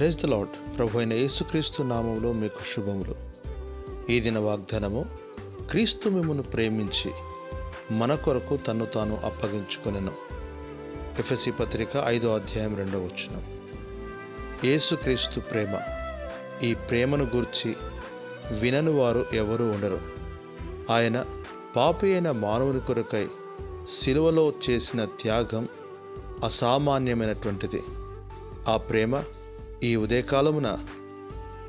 Praise the lot ప్రభు అయిన యేసుక్రీస్తు నామంలో మీకు శుభములు. ఈ దిన వాగ్దానము క్రీస్తు మిమ్మను ప్రేమించి మన కొరకు తన్ను తాను అప్పగించుకొనెను. ఎఫ్ఎసి పత్రిక ఐదో అధ్యాయం రెండవ వచ్చిన యేసుక్రీస్తు ప్రేమ. ఈ ప్రేమను గూర్చి వినని వారు ఎవరూ ఉండరు. ఆయన పాపి అయిన మానవుని కొరకై సిలువలో చేసిన త్యాగం అసామాన్యమైనటువంటిది. ఆ ప్రేమ ఈ ఉదయకాలమున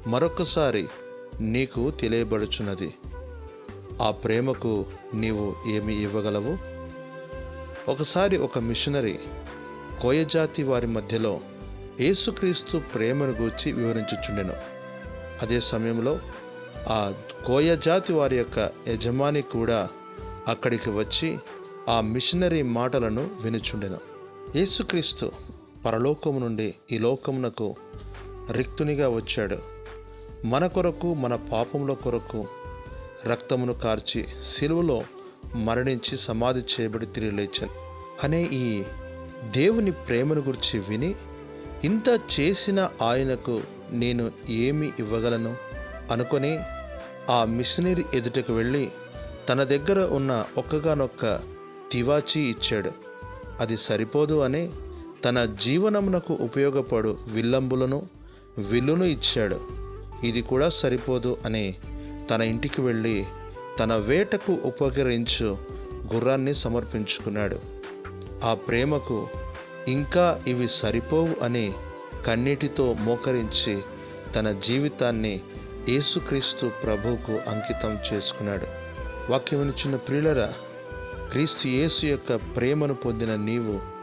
మరొకసారి నీకు తెలియబడుచున్నది. ఆ ప్రేమకు నీవు ఏమి ఇవ్వగలవు? ఒకసారి ఒక మిషనరీ కోయజాతి వారి మధ్యలో యేసుక్రీస్తు ప్రేమను గూర్చి వివరించుచుండెను. అదే సమయంలో ఆ కోయజాతి వారి యొక్క యజమాని కూడా అక్కడికి వచ్చి ఆ మిషనరీ మాటలను వినుచుండెను. యేసుక్రీస్తు పరలోకము నుండి ఈ లోకమునకు రిక్తునిగా వచ్చాడు. మన కొరకు మన పాపముల కొరకు రక్తమును కార్చి సిలువలో మరణించి సమాధి చేయబడి తిరిగి లేచాను. అనే ఈ దేవుని ప్రేమను గురించి విని ఇంత చేసిన ఆయనకు నేను ఏమి ఇవ్వగలను? అనుకొని ఆ మిషనరీ ఎదుటకు వెళ్ళి తన దగ్గర ఉన్న ఒక్కగానొక్క తివాచీ ఇచ్చాడు. అది సరిపోదు అని తన జీవనమునకు ఉపయోగపడు విల్లంబులను విల్లును ఇచ్చాడు. ఇది కూడా సరిపోదు అని తన ఇంటికి వెళ్ళి తన వేటకు ఉపకరించు గుర్రాన్ని సమర్పించుకున్నాడు. ఆ ప్రేమకు ఇంకా ఇవి సరిపోవు అని కన్నీటితో మోకరించి తన జీవితాన్ని యేసుక్రీస్తు ప్రభువుకు అంకితం చేసుకున్నాడు. వాక్యమునిచ్చిన ప్రియులరా క్రీస్తు యేసు యొక్క ప్రేమను పొందిన నీవు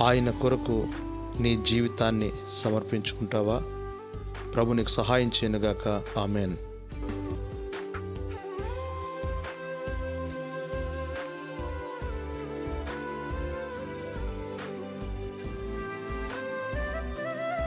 ఆయన కొరకు నీ జీవితాన్ని సమర్పించుకుంటావా? ప్రభు నీకు సహాయం చేయనుగాక. ఆమెన్.